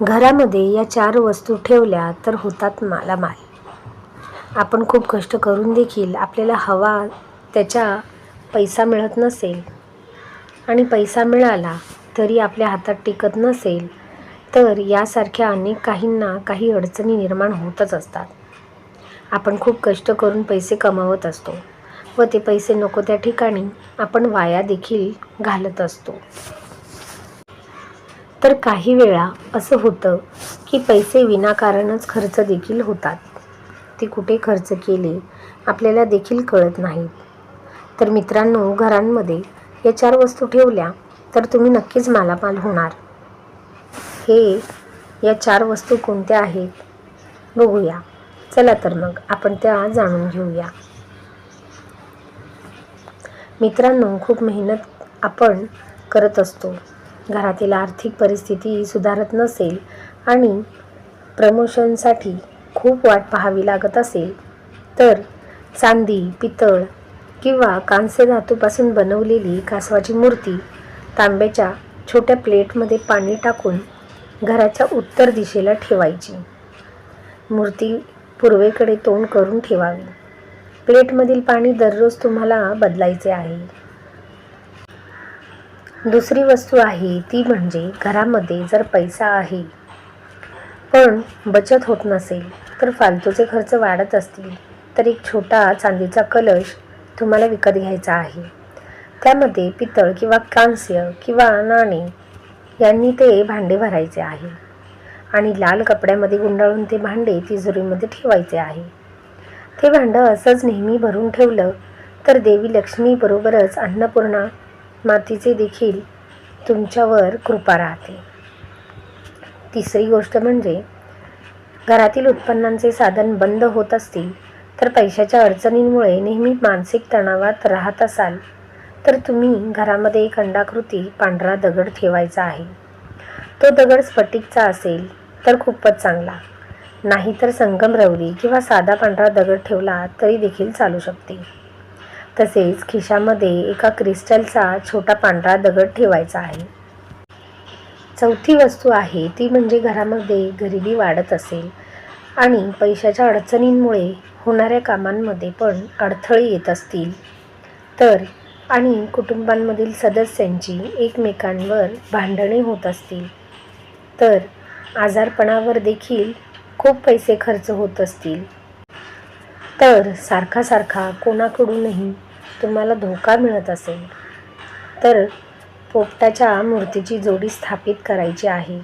घरामध्ये या चार वस्तू ठेवल्या तर होतात मालामाल. आपण खूप कष्ट करून देखील आपल्याला हवा त्याच्या पैसा मिळत नसेल आणि पैसा मिळाला तरी आपल्या हातात टिकत नसेल तर यासारख्या अनेक काहींना काही अडचणी निर्माण होतच असतात. आपण खूप कष्ट करून पैसे कमावत असतो व ते पैसे नको त्या ठिकाणी आपण वाया देखील घालत असतो. तर काही वेळा असं होतं की पैसे विनाकारणच खर्च देखील होतात. ते कुठे खर्च केले आपल्याला देखील कळत नाहीत. तर मित्रांनो घरांमध्ये या चार वस्तू ठेवल्या तर तुम्ही नक्कीच मालामाल होणार. हे या चार वस्तू कोणत्या आहेत? बघूया. चला तर मग आपण त्या जाणून घेऊया. मित्रांनो खूप मेहनत आपण करत असतो. घरातील आर्थिक परिस्थिती सुधारत नसेल आणि प्रमोशनसाठी खूप वाट पाहावी लागत असेल तर चांदी पितळ किंवा कांस्य धातूपासून बनवलेली कासवाची मूर्ती तांब्याच्या छोट्या प्लेटमध्ये पाणी टाकून घराच्या उत्तर दिशेला ठेवायची. मूर्ती पूर्वेकडे तोंड करून ठेवावी. प्लेटमधील पाणी दररोज तुम्हाला बदलायचे आहे. दुसरी वस्तू आहे ती म्हणजे घरामध्ये जर पैसा आहे पण बचत होत नसेल तर फालतूचे खर्च वाढत असतील तर एक छोटा चांदीचा कलश तुम्हाला विकत घ्यायचा आहे. त्यामध्ये पितळ किंवा कांस्य किंवा नाणे यांनी ते भांडे भरायचे आहे आणि लाल कपड्यामध्ये गुंडाळून ते भांडे तिजोरीमध्ये ठेवायचे आहे. ते भांडं असंच नेहमी भरून ठेवलं तर देवी लक्ष्मीबरोबरच अन्नपूर्णा मातीचे देखील तुमच्यावर कृपा राहते. तिसरी गोष्ट म्हणजे घरातील उत्पन्नांचे साधन बंद होत असतील तर पैशाच्या अडचणींमुळे नेहमी मानसिक तणावात राहत असाल तर तुम्ही घरामध्ये एक अंडाकृती पांढरा दगड ठेवायचा आहे. तो दगड स्फटिकचा असेल तर खूपच चांगला. नाहीतर संगमरवरी किंवा साधा पांढरा दगड ठेवला तरी देखील चालू शकते. तसेच खिशामध्ये एका क्रिस्टलचा छोटा पांढरा दगड ठेवायचा आहे. चौथी वस्तू आहे ती म्हणजे घरामध्ये गरिबी वाढत असेल आणि पैशाच्या अडचणींमुळे होणाऱ्या कामांमध्ये पण अडथळे येत असतील. तर आणि कुटुंबांमधील सदस्यांची एकमेकांवर भांडणे होत असतील. तर आजारपणावर देखील खूप पैसे खर्च होत असतील. तर सारखा सारखा कोणाकडूनही तुम्हाला धोका मिळत असेल तर पोपटाच्या मूर्तीची जोडी स्थापित करायची आहे.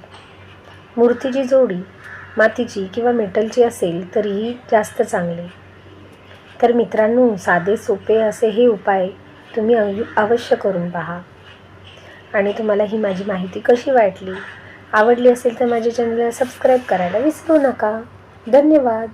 मूर्तीची जोडी मातीची किंवा मेटलची असेल तरीही जास्त चांगले. तर मित्रांनो साधे सोपे असे हे उपाय तुम्ही अव- अवश्य करून पहा. आणि तुम्हाला ही माझी माहिती कशी वाटली आवडली असेल तर माझ्या चॅनलला सबस्क्राईब करायला विसरू नका. धन्यवाद.